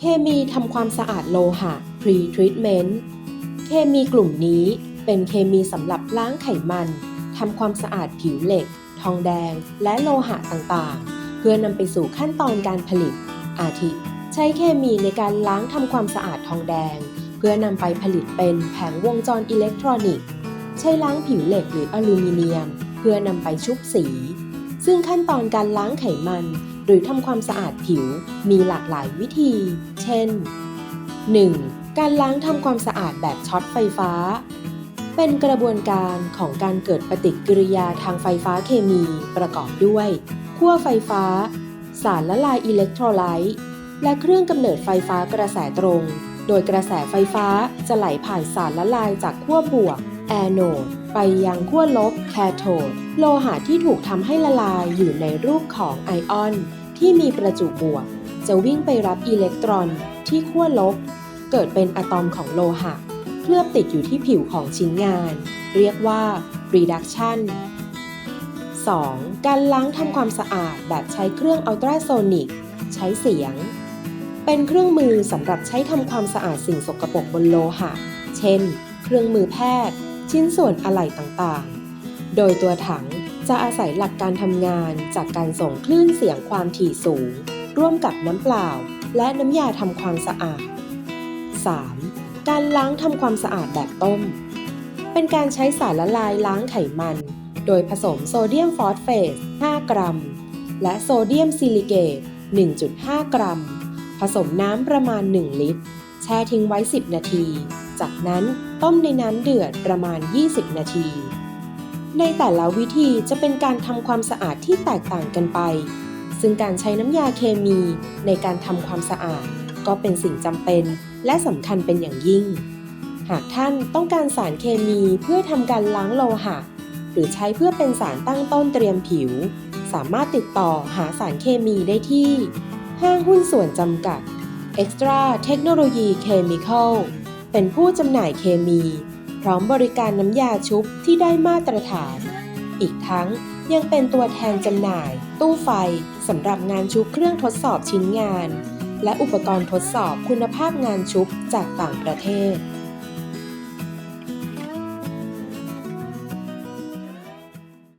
เคมีทำความสะอาดโลหะ pre-treatment เคมีกลุ่มนี้เป็นเคมีสำหรับล้างไขมันทำความสะอาดผิวเหล็ก ทองแดง และโลหะต่างๆ เพื่อนำไปสู่ขั้นตอนการผลิต อาทิ ใช้เคมีในการล้างทำความสะอาดทองแดง เพื่อนำไปผลิตเป็นแผงวงจรอิเล็กทรอนิกส์ ใช้ล้างผิวเหล็กหรืออลูมิเนียม เพื่อนำไปชุบสี ซึ่งขั้นตอนการล้างไขมัน หรือทำความสะอาดผิวมีหลากหลายวิธี เช่น 1. การล้างทำความสะอาดแบบช็อตไฟฟ้า เป็นกระบวนการของการเกิดปฏิกิริยาทางไฟฟ้าเคมีประกอบด้วยขั้วไฟฟ้า สารละลายอิเล็กโทรไลต์และเครื่องกำเนิดไฟฟ้ากระแสตรง โดยกระแสไฟฟ้าจะไหลผ่านสารละลายจากขั้วบวก แอโนดไปยังขั้วลบแคโทดโลหะที่ถูกทำให้ละลายอยู่ในรูปของไอออน ที่มีประจุบวก จะวิ่งไปรับอิเล็กตรอนที่ขั้วลบ เกิดเป็นอะตอมของโลหะ เคลือบติดอยู่ที่ผิวของชิ้นงาน เรียกว่า reduction 2. การล้างทำความสะอาดแบบใช้เครื่องอัลตราโซนิก ใช้เสียง เป็นเครื่องมือสำหรับใช้ทำความสะอาดสิ่งสกปรกบนโลหะ เช่น เครื่องมือแพทย์ ชิ้นส่วนอะไหล่ต่างๆ โดยตัวถังจะอาศัยหลักการทำงานจากการส่งคลื่นเสียงความถี่สูง ร่วมกับน้ำเปล่า และน้ำยาทำความสะอาด 3. การล้างทำความสะอาดแบบต้ม เป็นการใช้สารละลายล้างไขมัน โดยผสมโซเดียมฟอสเฟต 5 กรัม และโซเดียมซิลิเกต 1.5 กรัม ผสมน้ำประมาณ 1 ลิตร แช่ทิ้งไว้ 10 นาที จากนั้นต้มในน้ำเดือดประมาณ 20 นาที ในแต่ละวิธีจะเป็นการทำความสะอาดที่แตกต่างกันไป ซึ่งการใช้น้ำยาเคมีในการทำความสะอาด ก็เป็นสิ่งจำเป็นและสำคัญเป็นอย่างยิ่ง หากท่านต้องการสารเคมีเพื่อทำการล้างโลหะ หรือใช้เพื่อเป็นสารตั้งต้นเตรียมผิว สามารถติดต่อหาสารเคมีได้ที่ ห้างหุ้นส่วนจำกัด Extra Technology Chemical เป็นผู้จำหน่ายเคมี พร้อมบริการน้ำยาชุบที่ได้มาตรฐาน อีกทั้งยังเป็นตัวแทนจำหน่าย ตู้ไฟสำหรับงานชุบเครื่องทดสอบชิ้นงาน และอุปกรณ์ทดสอบคุณภาพงานชุบจากต่างประเทศ